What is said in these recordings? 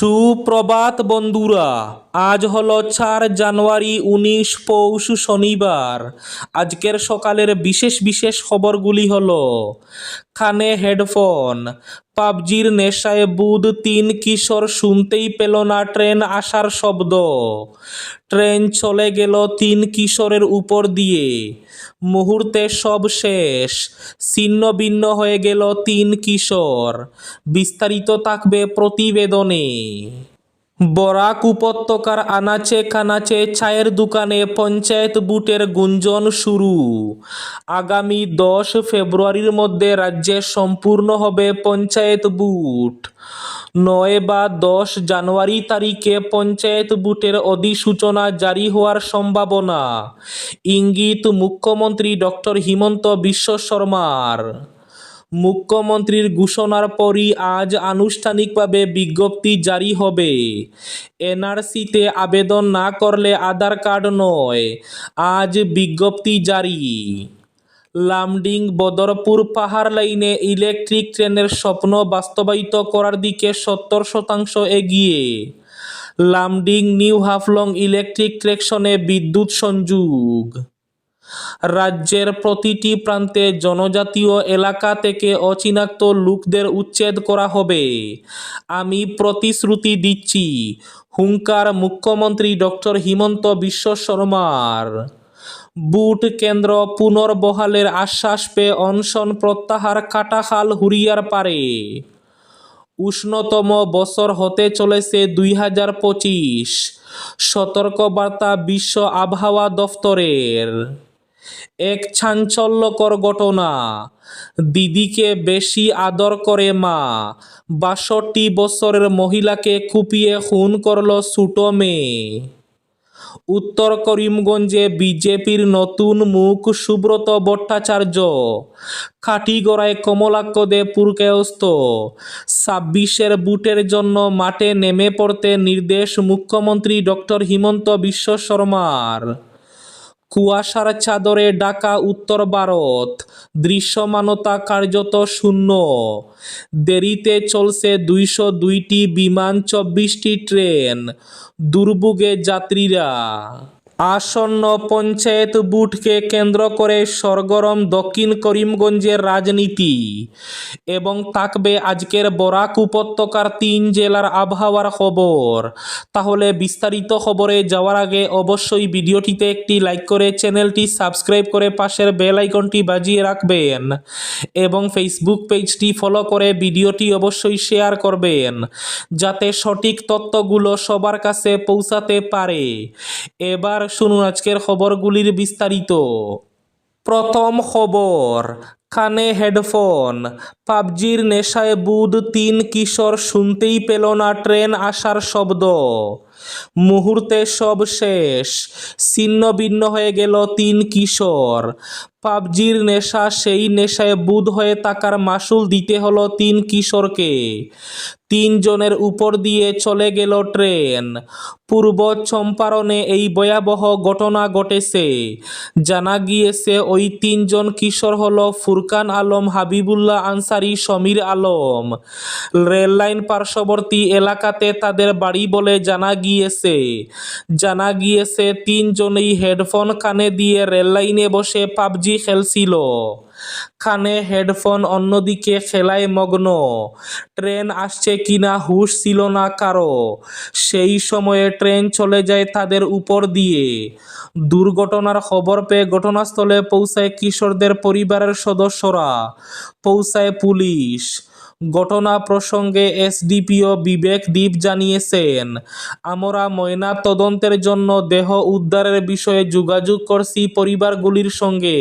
সুপ্রভাত বন্ধুরা। আজ হলো চার জানুয়ারি উনিশ পৌষ শনিবার। আজকের সকালের বিশেষ বিশেষ খবরগুলি হলো, কানে হেডফোন, পাবজির নেশায় বুধ তিন কিশোর শুনতেই পেল না ট্রেন আসার শব্দ। ট্রেন চলে গেল তিন কিশোরের উপর দিয়ে। মুহূর্তে সব শেষ ছিন্ন ভিন্ন হয়ে গেল তিন কিশোর। বিস্তারিত থাকবে প্রতিবেদনে। বরাক উপত্যকার আনাচে কানাচে চায়ের দোকানে পঞ্চায়েত বুটের গুঞ্জন শুরু। আগামী দশ ফেব্রুয়ারির মধ্যে রাজ্যে সম্পূর্ণ হবে পঞ্চায়েত বুট। নয় বা দশ জানুয়ারি তারিখে পঞ্চায়েত বুটের অধিসূচনা জারি হওয়ার সম্ভাবনা। ইঙ্গিত মুখ্যমন্ত্রী ডক্টর হিমন্ত বিশ্ব শর্মার। মুখ্যমন্ত্রীর ঘোষণার পরই আজ আনুষ্ঠানিকভাবে বিজ্ঞপ্তি জারি হবে। এনআরসিতে আবেদন না করলে আধার কার্ড নয়। আজ বিজ্ঞপ্তি জারি। লামডিং বদরপুর পাহাড় লাইনে ইলেকট্রিক ট্রেনের স্বপ্ন বাস্তবায়িত করার দিকে সত্তর শতাংশ এগিয়ে। লামডিং নিউ হাফলং ইলেকট্রিক ট্রেকশনে বিদ্যুৎ সংযোগ। রাজ্যের প্রতিটি প্রান্তে জনজাতীয় এলাকা থেকে অচিনাক্ত লোকদের উচ্ছেদ করা হবে। আমি প্রতিশ্রুতি দিচ্ছি, হুঙ্কার মুখ্যমন্ত্রী ডক্টর হিমন্ত বিশ্ব শর্মার। বুট কেন্দ্র পুনর্বহালের আশ্বাস পেয়ে অনশন প্রত্যাহার কাটাখাল হুরিয়ার পারে। উষ্ণতম বছর হতে চলেছে দুই হাজার পঁচিশ। সতর্কবার্তা বিশ্ব আবহাওয়া দফতরের। এক চাঞ্চল্যকর ঘটনা। দিদিকে বেশি আদর করে মা। বাষট্টি বছরের মহিলাকে কুপিয়ে খুন করল ছোটো মেয়ে। উত্তর করিমগঞ্জে বিজেপির নতুন মুখ সুব্রত ভট্টাচার্য। খাটিগড়ায় কমলাক্ষ দে পুরকায়স্ত ছাব্বিশের বুটের জন্য মাঠে নেমে পড়তে নির্দেশ মুখ্যমন্ত্রী ডক্টর হিমন্ত বিশ্ব শর্মার। কুয়াশার চাদরে ডাকা উত্তর ভারত, দৃশ্যমানতা কার্যত শূন্য। দেরিতে চলছে দুইশো দুইটি বিমান চব্বিশটি ট্রেন, দুর্ভোগে যাত্রীরা। আসন্ন পঞ্চায়েত বুটকে কেন্দ্র করে সরগরম দক্ষিণ করিমগঞ্জের রাজনীতি। এবং থাকবে আজকের বরাক উপত্যকার তিন জেলার আবহাওয়ার খবর। তাহলে বিস্তারিত খবরে যাওয়ার আগে অবশ্যই ভিডিওটিতে একটি লাইক করে চ্যানেলটি সাবস্ক্রাইব করে পাশের বেল আইকনটি বাজিয়ে রাখবেন। এবং ফেসবুক পেজটি ফলো করে ভিডিওটি অবশ্যই শেয়ার করবেন। যাতে সঠিক তথ্যগুলো সবার কাছে পৌঁছাতে পারে। এবার শুনুন আজকের খবরগুলির বিস্তারিত। প্রথম খবর, কানে হেডফোন, পাবজির নেশায় বুধ তিন কিশোর শুনতেই পেল না, ট্রেন আসার শব্দ। মুহূর্তে সব শেষ। ছিন্ন ভিন্ন হয়ে গেল তিন কিশোর। পাবজির নেশা, সেই নেশায় বুধ হয়ে থাকার মাসুল দিতে হলো তিন কিশোরকে। তিনজনের উপর দিয়ে চলে গেল ট্রেন। পূর্ব চম্পারণে এই ভয়াবহ ঘটনা ঘটেছে। জানা গিয়েছে ওই তিনজন কিশোর হলো ফুরকান আলম, হাবিবুল্লাহ আনসারি, সমীর আলম। রেললাইন পার্শ্ববর্তী এলাকাতে তাদের বাড়ি বলে জানা গিয়েছে। জানা গিয়েছে, তিনজনেই হেডফোন কানে দিয়ে রেললাইনে বসে পাবজি খেলছিল। কানে হেডফোন অন্যদিকে খেলায় মগ্ন। ট্রেন আসছে কিনা হুঁশ ছিল না কারও। সেই সময়ে ট্রেন চলে যায় তাদের উপর দিয়ে। দুর্ঘটনার খবর পেয়ে ঘটনাস্থলে পৌঁছায় কিশোরদের পরিবারের সদস্যরা। পৌঁছায় পুলিশ। ঘটনা প্রসঙ্গে এসডিপিও বিবেক দ্বীপ জানিয়েছেন, আমরা ময়না তদন্তের জন্য দেহ উদ্ধারের বিষয়ে যোগাযোগ করছি পরিবারগুলির সঙ্গে।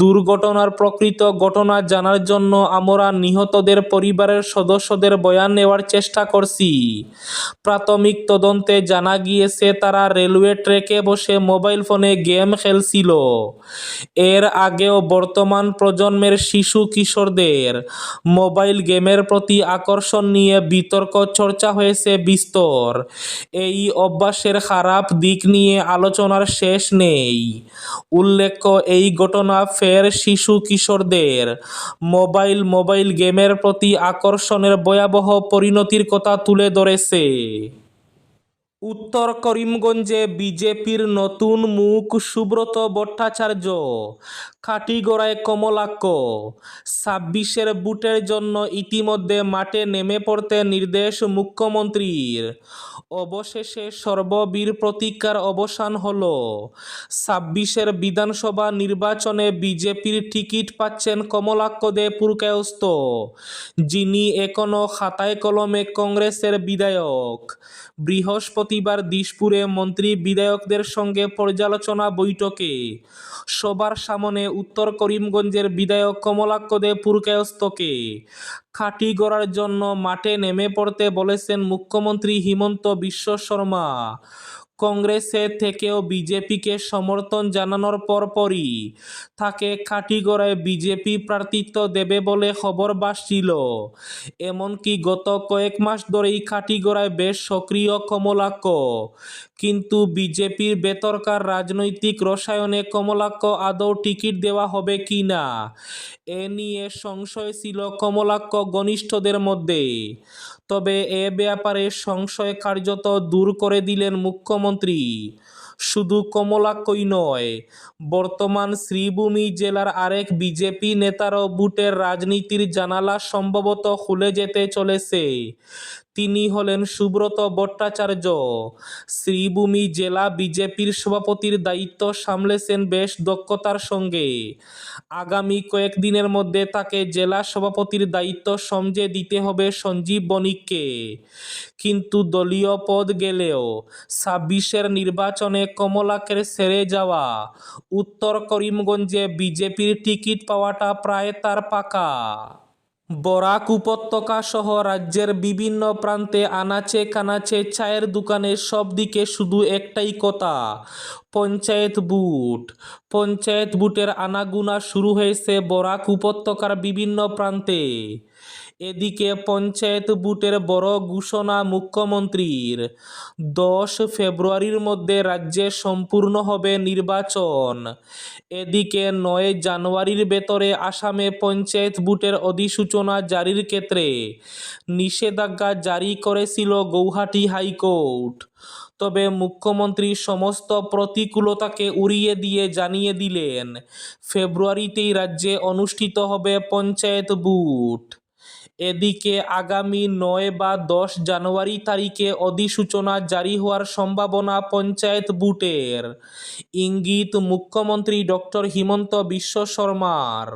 দুর্ঘটনার প্রকৃত ঘটনা জানার জন্য আমরা নিহতদের পরিবারের সদস্যদের বয়ান নেওয়ার চেষ্টা করছি। প্রাথমিক তদন্তে জানা গিয়েছে, তারা রেলওয়ে ট্র্যাকে বসে মোবাইল ফোনে গেম খেলছিল। এর আগেও বর্তমান প্রজন্মের শিশু কিশোরদের মোবাইল মোবাইল গেমের প্রতি আকর্ষণ নিয়ে বিতর্ক চর্চা হয়েছে বিস্তর। এই অভ্যাসের খারাপ দিক নিয়ে আলোচনার শেষ নেই। উল্লেখ্য, এই ঘটনা ফের শিশু কিশোরদের। মোবাইল মোবাইল গেমের প্রতি আকর্ষণের ভয়াবহ পরিণতির কথা তুলে ধরেছে। উত্তর করিমগঞ্জে বিজেপির নতুন মুখ সুব্রত ভট্টাচার্য। খাটিগড়ায় কমলাক্ষ। ছাব্বিশের বুটের জন্য ইতিমধ্যে মাঠে নেমে পড়তে নির্দেশ মুখ্যমন্ত্রীর। অবশেষে সর্ববীর প্রতীক্ষার অবসান হল। ছাব্বিশের বিধানসভা নির্বাচনে বিজেপির টিকিট পাচ্ছেন কমলাক্ষ দে পুরকায়স্ত যিনি এখনও খাতায় কলমে কংগ্রেসের বিধায়ক। বৃহস্পতিবার দিশপুরে মন্ত্রী বিধায়কদের সঙ্গে পর্যালোচনা বৈঠকে। সবার সামনে উত্তর করিমগঞ্জের বিধায়ক কমলাক্ষ দে পুরকায়স্তকে খাঁটি গড়ার জন্য মাঠে নেমে পড়তে বলেছেন মুখ্যমন্ত্রী হিমন্ত বিশ্ব শর্মা। কংগ্রেসে থেকেও বিজেপিকে সমর্থন জানানোর পরপরই তাকে খাটিগড়ায় বিজেপি প্রার্থিত্ব দেবে বলে খবর ভাসছিল এমনকি গত কয়েক মাস ধরেই খাটিগড়ায় বেশ সক্রিয় কমলাক্ষ। কিন্তু বিজেপির বেতরকার রাজনৈতিক রসায়নে কমলাক্ষ আদৌ টিকিট দেওয়া হবে কি না, এ নিয়ে সংশয় ছিল কমলাক্ষ ঘনিষ্ঠদের মধ্যে। তবে এ ব্যাপারে সংশয় কার্যত দূর করে দিলেন মুখ্যমন্ত্রী। শুধু কমলাকই নয়, বর্তমান শ্রীভূমি জেলার আরেক বিজেপি নেতারও বুটের রাজনীতির জানালা সম্ভবত খুলে যেতে চলেছে। তিনি হলেন সুব্রত ভট্টাচার্য। শ্রীভূমি জেলা বিজেপির সভাপতির দায়িত্ব সামলেছেন বেশ দক্ষতার সঙ্গে। আগামী কয়েকদিনের মধ্যে তাকে জেলা সভাপতির দায়িত্ব সমঝে দিতে হবে সঞ্জীব বণিককে। কিন্তু দলীয় পদ গেলেও ছাব্বিশের নির্বাচনে কমলাকের সেরে যাওয়া, উত্তর করিমগঞ্জে বিজেপির টিকিট পাওয়াটা প্রায় তার পাকা। বরাক উপত্যকা সহ রাজ্যের বিভিন্ন প্রান্তে আনাচে কানাচে চায়ের দোকানের সব দিকে শুধু একটাই কথা, পঞ্চায়েত বুট। পঞ্চায়েত বুটের আনাগুনা শুরু হয়েছে বরাক উপত্যকার বিভিন্ন প্রান্তে। এদিকে পঞ্চায়েত বুটের বড় ঘোষণা মুখ্যমন্ত্রীর। দশ ফেব্রুয়ারির মধ্যে রাজ্যে সম্পূর্ণ হবে নির্বাচন। এদিকে নয় জানুয়ারির ভেতরে আসামে পঞ্চায়েত বুটের অধিসূচনা জারির ক্ষেত্রে নিষেধাজ্ঞা জারি করেছিল গৌহাটি হাইকোর্ট। তবে মুখ্যমন্ত্রী সমস্ত প্রতিকূলতাকে উড়িয়ে দিয়ে জানিয়ে দিলেন, ফেব্রুয়ারিতেই রাজ্যে অনুষ্ঠিত হবে পঞ্চায়েত বুট। এদিকে আগামী নয় বা দশ জানুয়ারি তারিখে অধিসূচনা জারি হওয়ার সম্ভাবনা পঞ্চায়েত বুটের। ইঙ্গিত, মুখ্যমন্ত্রী ডক্টর হিমন্ত বিশ্ব শর্মার।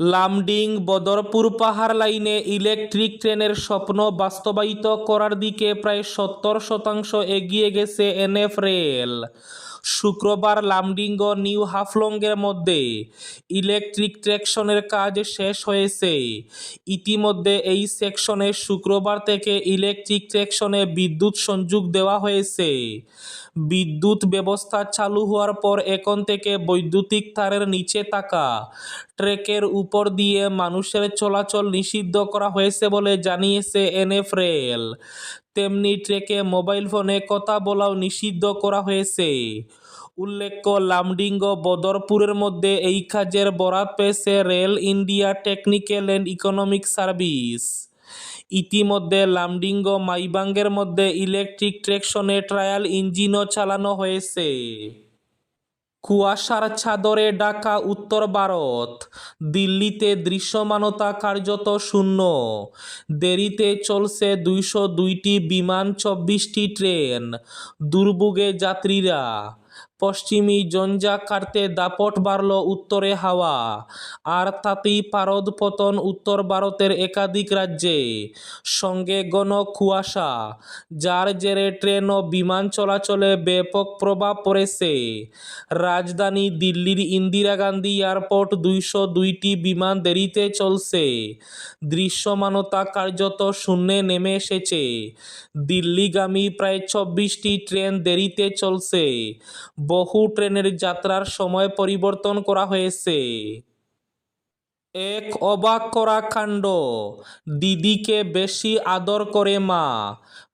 লামডিং, বদরপুর পাহাড় লাইনে ইলেকট্রিক ট্রেনের স্বপ্ন বাস্তবায়িত করার দিকে প্রায় সত্তর শতাংশ এগিয়ে গেছে এনএফ রেল। শুক্রবার লামডিঙ্গ নিউ হাফলংয়ের মধ্যে ইলেকট্রিক ট্রেকশনের কাজ শেষ হয়েছে। ইতিমধ্যে এই সেকশনে শুক্রবার থেকে ইলেকট্রিক ট্রেকশনে বিদ্যুৎ সংযোগ দেওয়া হয়েছে। বিদ্যুৎ ব্যবস্থা চালু হওয়ার পর এখন থেকে বৈদ্যুতিক তারের নিচে থাকা ট্রেকের উপর দিয়ে মানুষের চলাচল নিষিদ্ধ করা হয়েছে বলে জানিয়েছে এনএফ রেল তেমনি ট্রেকে মোবাইল ফোনে কথা বলাও নিষিদ্ধ করা হয়েছে। উল্লেখ্য, লামডিঙ্গ বদরপুরের মধ্যে এই কাজের বরাত পেয়েছে rail India technical and economic service. ইতিমধ্যে লামডিঙ্গ মাইবাঙ্গের মধ্যে ইলেকট্রিক ট্রেকশনে ট্রায়াল ইঞ্জিনও চালানো হয়েছে। কুয়াশার ছাদরে ডাকা উত্তর ভারত। দিল্লিতে দৃশ্যমানতা কার্যত শূন্য। দেরিতে চলছে দুইশো দুইটি বিমান চব্বিশটি ট্রেন। দুর্ভোগে যাত্রীরা পশ্চিমী জঞ্জা কাটতে দাপট বাড়ল উত্তরে হাওয়া। আর তাতেই পারদ পতন উত্তর ভারতের একাধিক রাজ্যে। সঙ্গে ঘন কুয়াশা, যার জেরে ট্রেন ও বিমান চলাচলে ব্যাপক প্রভাব পড়েছে। রাজধানী দিল্লির ইন্দিরা গান্ধী এয়ারপোর্ট দুইশো দুইটি বিমান দেরিতে চলছে। দৃশ্যমানতা কার্যত শূন্যে নেমে এসেছে। দিল্লিগামী প্রায় চব্বিশটি ট্রেন দেরিতে চলছে। বহু ট্রেনের যাত্রার সময় পরিবর্তন করা হয়েছে। এক অবাক করা কাণ্ড, দিদিকে বেশি আদর করে মা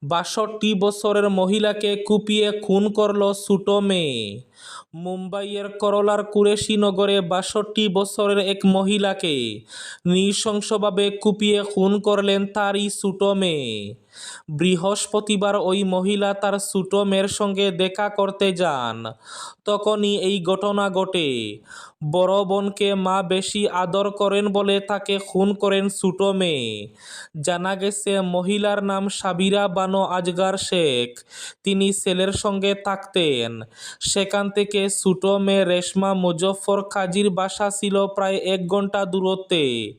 বাষট্টি বছরের মহিলাকে কুপিয়ে খুন করল ছোট মেয়ে। মুম্বাইয়ের করলার কুরেশি নগরে বাষট্টি বছরের এক মহিলাকে নৃশংসভাবে কুপিয়ে খুন করলেন তারই ছোট মেয়ে। বৃহস্পতিবার ওই মহিলা তার ছোট মেয়ের সঙ্গে দেখা করতে যান। তখনই এই ঘটনা ঘটে। বড় বোনকে মা বেশি আদর করেন বলে তাকে খুন করেন ছোট মেয়ে। জানা গেছে মহিলার নাম সাবিরা বানো আজগার শেখ। তিনি ছেলের সঙ্গে থাকতেন। সেখান থেকে ছোট মেয়ে রেশমা মুজফর কাজীর বাসা ছিল প্রায় এক ঘণ্টা দূরত্বে।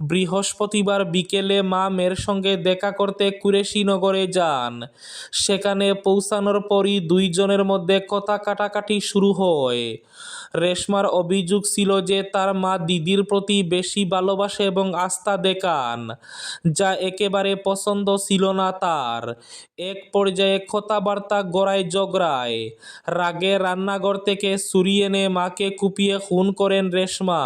বৃহস্পতিবার বিকেলে মা মেয়ের সঙ্গে দেখা করতে কুরেশিনগরে যান। সেখানে পৌঁছানোর পরই দুইজনের মধ্যে কথা কাটাকাটি শুরু হয়। রেশমার অভিযোগ ছিল যে তার মা দিদির প্রতি বেশি ভালোবাসে এবং আস্থা দেখান, যা একেবারে পছন্দ ছিল না তার। এক পর্যায়ে কথাবার্তা গড়ায় জগড়ায় রাগে রান্নাঘর থেকে ছুরি এনে মাকে কুপিয়ে খুন করেন রেশমা।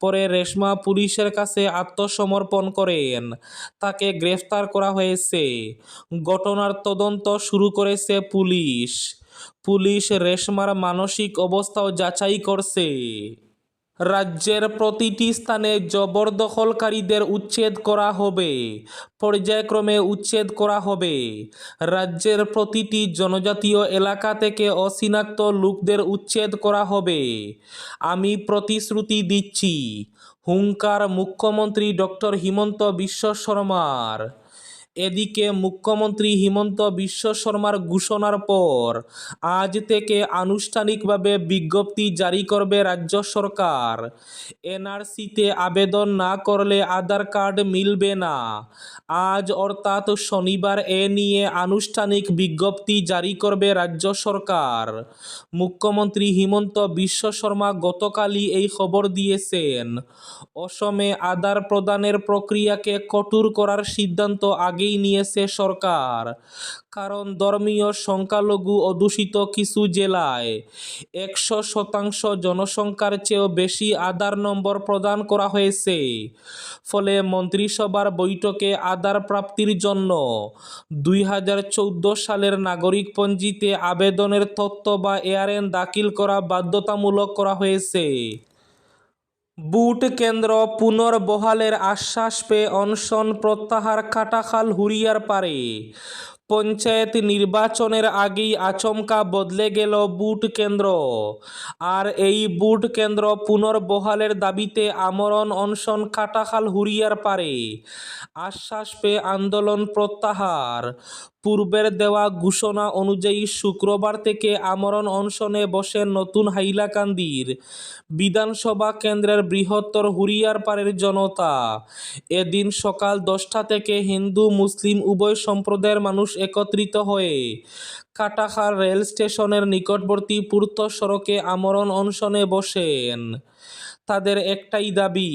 পরে রেশমা পুলিশের কাছে আত্মসমর্পণ করেন। তাকে গ্রেফতার করা হয়েছে। ঘটনার তদন্ত শুরু করেছে পুলিশ। পুলিশ রেশমার মানসিক অবস্থাও যাচাই করছে। রাজ্যের প্রতিটি স্থানে জবরদখলকারীদের উচ্ছেদ করা হবে, পর্যায়ক্রমে উচ্ছেদ করা হবে। রাজ্যের প্রতিটি জনজাতীয় এলাকা থেকে অসিনাক্ত লোকদের উচ্ছেদ করা হবে। আমি প্রতিশ্রুতি দিচ্ছি, হুঙ্কার মুখ্যমন্ত্রী ডক্টর হিমন্ত বিশ্ব শর্মার। এদিকে মুখ্যমন্ত্রী হিমন্ত বিশ্ব শর্মার ঘোষণার পর আজ থেকে আনুষ্ঠানিকভাবে বিজ্ঞপ্তি জারি করবে রাজ্য সরকার। এনআরসিতে আবেদন না করলে আধার কার্ড মিলবে না। আজ অর্থাৎ শনিবার এ নিয়ে আনুষ্ঠানিক বিজ্ঞপ্তি জারি করবে রাজ্য সরকার। মুখ্যমন্ত্রী হিমন্ত বিশ্ব শর্মা গতকালই এই খবর দিয়েছেন। অসমে আধার প্রদানের প্রক্রিয়াকে কঠোর করার সিদ্ধান্ত আগেই নিয়েছে সরকার। কারণ ধর্মীয় সংখ্যালঘু অধ্যুষিত কিছু জেলায় একশো শতাংশ জনসংখ্যার চেয়েও বেশি আধার নম্বর প্রদান করা হয়েছে। ফলে মন্ত্রিসভার বৈঠকে আধার প্রাপ্তির জন্য দুই হাজার চৌদ্দ সালের নাগরিক পঞ্জিতে আবেদনের তথ্য বা এআরএন দাখিল করা বাধ্যতামূলক করা হয়েছে। বুট কেন্দ্র পুনর্বহালের আশ্বাস পেয়ে অনশন প্রত্যাহার কাটাখাল হুরিয়ার পারে পঞ্চায়েত নির্বাচনের আগেই আচমকা বদলে গেল বুট কেন্দ্র। আর এই বুট কেন্দ্র পুনর্বহালের দাবিতে আমরণ অনশন কাটাখাল হুরিয়ার পারে আশ্বাস পেয়ে আন্দোলন প্রত্যাহার। পূর্বের দেওয়া ঘোষণা অনুযায়ী শুক্রবার থেকে আমরণ অনশনে বসে নতুন হাইলাকান্দির বিধানসভা কেন্দ্রের বৃহত্তর হুরিয়ারপাড়ের জনতা। এদিন সকাল দশটা থেকে হিন্দু, মুসলিম উভয় সম্প্রদায়ের মানুষ একত্রিত হয়ে কাটাখাল রেল স্টেশনের নিকটবর্তী পূর্ত সড়কে আমরণ অনশনে বসেন। তাদের একটাই দাবি,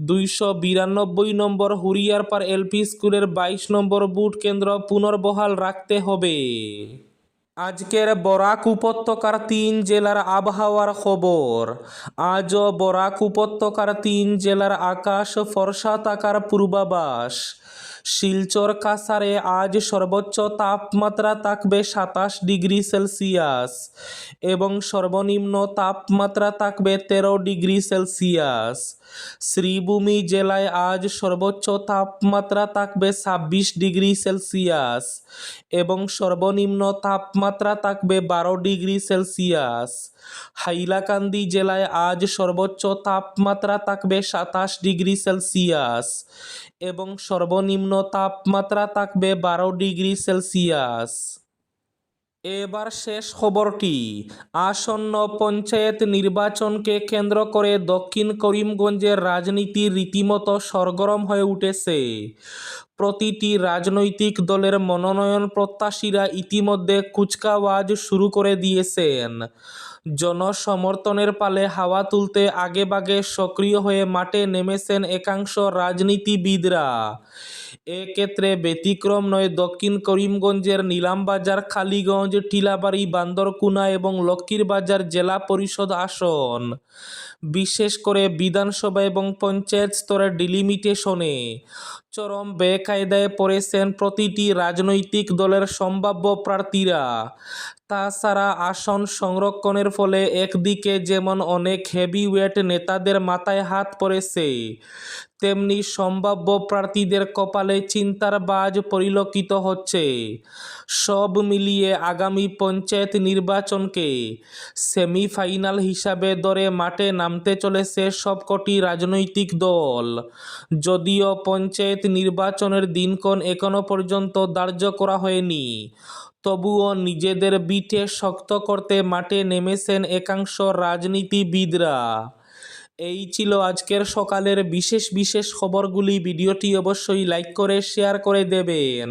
দুইশো বিরানব্বই নম্বর হুরিয়ারপাড় এলপি স্কুলের বাইশ নম্বর বুট কেন্দ্র পুনর্বহাল রাখতে হবে। আজকের বরাক উপত্যকার তিন জেলার আবহাওয়ার খবর। আজও বরাক উপত্যকার তিন জেলার আকাশ ফরসা থাকার পূর্বাভাস। শিলচর কাসারে আজ সর্বোচ্চ তাপমাত্রা থাকবে সাতাশ ডিগ্রি সেলসিয়াস এবং সর্বনিম্ন তাপমাত্রা থাকবে তেরো ডিগ্রি সেলসিয়াস। শ্রীভূমি জেলায় আজ সর্বোচ্চ তাপমাত্রা থাকবে ছাব্বিশ ডিগ্রি সেলসিয়াস এবং সর্বনিম্ন তাপমাত্রা থাকবে বারো ডিগ্রি সেলসিয়াস। হাইলাকান্দি জেলায় আজ সর্বোচ্চ তাপমাত্রা থাকবে সাতাশ ডিগ্রি সেলসিয়াস এবং সর্বনিম্ন তাপমাত্রা থাকবে বারো ডিগ্রি সেলসিয়াস। এবার শেষ খবরটি আসন্ন পঞ্চায়েত নির্বাচনকে কেন্দ্র করে দক্ষিণ করিমগঞ্জের রাজনীতি রীতিমতো সরগরম হয়ে উঠেছে। প্রতিটি রাজনৈতিক দলের মনোনয়ন প্রত্যাশীরা ইতিমধ্যে কুচকাওয়াজ শুরু করে দিয়েছেন। জনসমর্থনের পালে হাওয়া তুলতে আগেভাগে সক্রিয় হয়ে মাঠে নেমেছেন একাংশ রাজনীতিবিদরা। এক্ষেত্রে ব্যতিক্রম নয়, দক্ষিণ করিমগঞ্জের নিলামবাজার, খালিগঞ্জ, টিলাবাড়ি, বান্দরকুনা এবং লক্ষ্মীরবাজার জেলা পরিষদ আসন। বিশেষ করে বিধানসভা এবং পঞ্চায়েত স্তরের ডিলিমিটেশনে চরম বেকায়দায় পড়েছেন প্রতিটি রাজনৈতিক দলের সম্ভাব্য প্রার্থীরা। তাছাড়া আসন সংরক্ষণের ফলে একদিকে যেমন অনেক হেভিওয়েট নেতাদের মাথায় হাত পড়েছে, তেমনি সম্ভাব্য প্রার্থীদের কপালে চিন্তার বাজ পরিলক্ষিত হচ্ছে। সব মিলিয়ে আগামী পঞ্চায়েত নির্বাচনকে সেমিফাইনাল হিসাবে ধরে মাঠে নামতে চলেছে সবকটি রাজনৈতিক দল। যদিও পঞ্চায়েত নির্বাচনের দিনক্ষণ এখনও পর্যন্ত ধার্য করা হয়নি তবুও নিজেদের বিটে শক্ত করতে মাঠে নেমেছেন একাংশ রাজনীতিবিদরা। এই ছিল আজকের সকালের বিশেষ বিশেষ খবরগুলি। ভিডিওটি অবশ্যই লাইক করে, শেয়ার করে দেবেন।